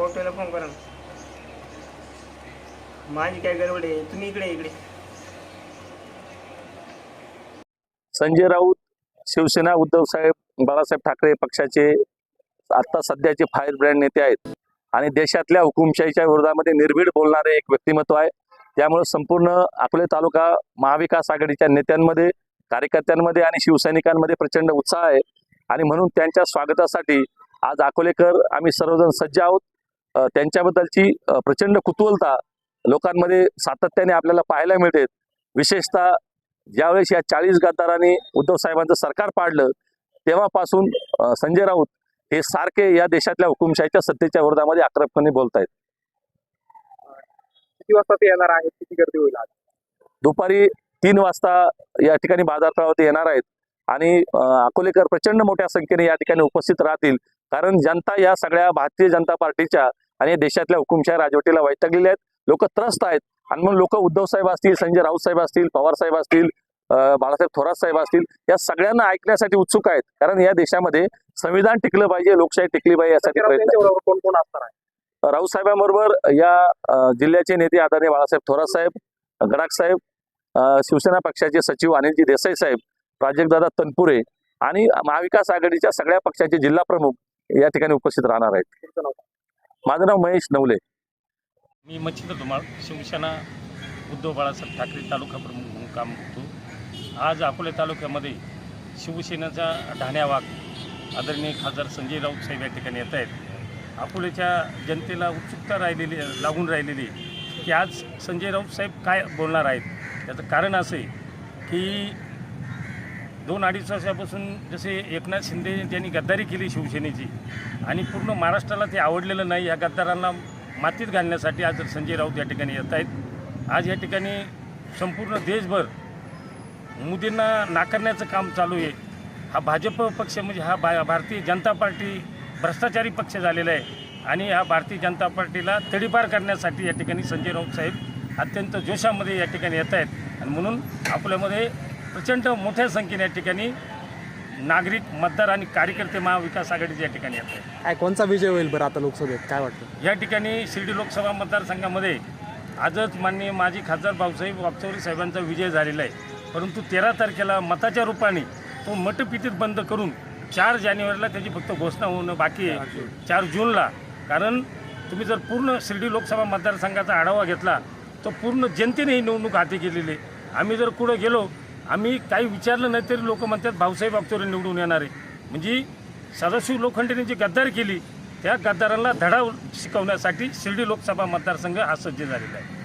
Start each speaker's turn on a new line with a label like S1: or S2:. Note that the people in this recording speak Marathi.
S1: कोर्टाला फोन करा ना. माझी काय गडबड आहे? तुम्ही इकडे इकडे.
S2: संजय राऊत शिवसेना उद्धव साहेब बाळासाहेब ठाकरे पक्षाचे आता सध्याचे फायर ब्रँड नेते आहेत. आणि देशातल्या हुकुमशाहीच्या विरोधामध्ये निर्भीड बोलणारे एक व्यक्तिमत्व आहे. त्यामुळे संपूर्ण अकोले तालुका महाविकास आघाडीच्या नेत्यांमध्ये कार्यकर्त्यांमध्ये आणि शिवसैनिकांमध्ये प्रचंड उत्साह आहे. आणि म्हणून त्यांच्या स्वागतासाठी आज अकोलेकर आम्ही सर्वजण सज्ज आहोत. त्यांच्याबद्दलची प्रचंड कुतूहलता लोकांमध्ये सातत्याने आपल्याला पाहायला मिळते. विशेषतः ज्यावेळेस या चाळीस गद्दारांनी उद्धव साहेबांचं सरकार पाडलं तेव्हापासून संजय राऊत हे सारखे या देशातल्या हुकुमशाहीच्या सत्तेच्या विरोधामध्ये आक्रमकपणे बोलत आहेत
S3: किती वाजता ते येणार आहेत किती गर्दी होईल
S2: दुपारी तीन वाजता या ठिकाणी बाजारतळावरती येणार आहेत. आणि अकोलेकर प्रचंड मोठ्या संख्येने या ठिकाणी उपस्थित राहतील. कारण जनता या सगळ्या भारतीय जनता पार्टीच्या आणि देशातल्या हुकुमशाही राजवटीला वैतागलेल्या आहेत. लोक त्रस्त आहेत. आणि म्हणून लोक उद्धव साहेब असतील संजय राऊत साहेब असतील पवार साहेब असतील बाळासाहेब थोरात साहेब असतील या सगळ्यांना ऐकण्यासाठी उत्सुक आहेत. कारण या देशामध्ये संविधान टिकलं पाहिजे लोकशाही टिकली पाहिजे यासाठी प्रयत्न.
S3: कोण कोण असणार आहे?
S2: राऊत साहेबांबरोबर या जिल्ह्याचे नेते आदरणीय बाळासाहेब थोरात साहेब गडाख साहेब शिवसेना पक्षाचे सचिव अनिलजी देसाई साहेब प्राजक्तदादा तनपुरे आणि महाविकास आघाडीच्या सगळ्या पक्षाचे जिल्हा प्रमुख या ठिकाणी उपस्थित राहणार आहेत. माझं नाव महेश नवले.
S4: मी मच्छिंद्र धुमाळ शिवसेना उद्धव बाळासाहेब ठाकरे तालुका प्रमुख म्हणून काम करतो. आज अकोले तालुक्यामध्ये शिवसेनेचा ढाण्या वाघ आदरणीय खासदार संजय राऊत साहेब या ठिकाणी येत आहेत. अकोलेच्या जनतेला उत्सुकता राहिलेली लागून राहिलेली की आज संजय राऊत साहेब काय बोलणार आहेत? याचं कारण असं आहे की दोन अडीच वर्षापासून जसे एकनाथ शिंदे यांनी गद्दारी केली शिवसेनेची आणि पूर्ण महाराष्ट्राला ते आवडलेलं नाही या गद्दारांना मातीत घालण्यासाठी आज संजय राऊत या ठिकाणी येत आहेत. आज या ठिकाणी संपूर्ण देशभर मोदींना नाकारण्याचं काम चालू आहे. हा भाजप पक्ष म्हणजे हा भा भारतीय जनता पार्टी भ्रष्टाचारी पक्ष झालेला आहे आणि ह्या भारतीय जनता पार्टीला तडीपार करण्यासाठी या ठिकाणी संजय राऊत साहेब अत्यंत जोशामध्ये या ठिकाणी येत आहेत. आणि म्हणून आपल्यामध्ये प्रचंड मोठ्या संख्येने या ठिकाणी नागरिक मतदार आणि कार्यकर्ते महाविकास आघाडीचे या ठिकाणी येत आहेत.
S3: काय कोणचा विजय होईल बरं आता लोकसभेत? काय वाटतं?
S4: या ठिकाणी शिर्डी लोकसभा मतदारसंघामध्ये आजच माननीय माजी खासदार भाऊसाहेब वागचौरी साहेबांचा विजय झालेला आहे. परंतु तेरा तारखेला मताच्या रूपाने तो मतपितीत बंद करून चार जानेवारीला त्याची फक्त घोषणा होणं बाकी आहे. चार जूनला. कारण तुम्ही जर पूर्ण शिर्डी लोकसभा मतदारसंघाचा आढावा घेतला तर पूर्ण जनतेने ही निवडणूक हाती घेतलेली आहे. आम्ही जर कुठं गेलो आम्ही काही विचारलं नाही तरी लोक म्हणतात भाऊसाहेब वागचौरे निवडून येणार आहे. म्हणजे सदाशिव लोखंडेने जी गद्दारी केली त्या गद्दारांना धडा शिकवण्यासाठी शिर्डी लोकसभा मतदारसंघ हा सज्ज झालेला आहे.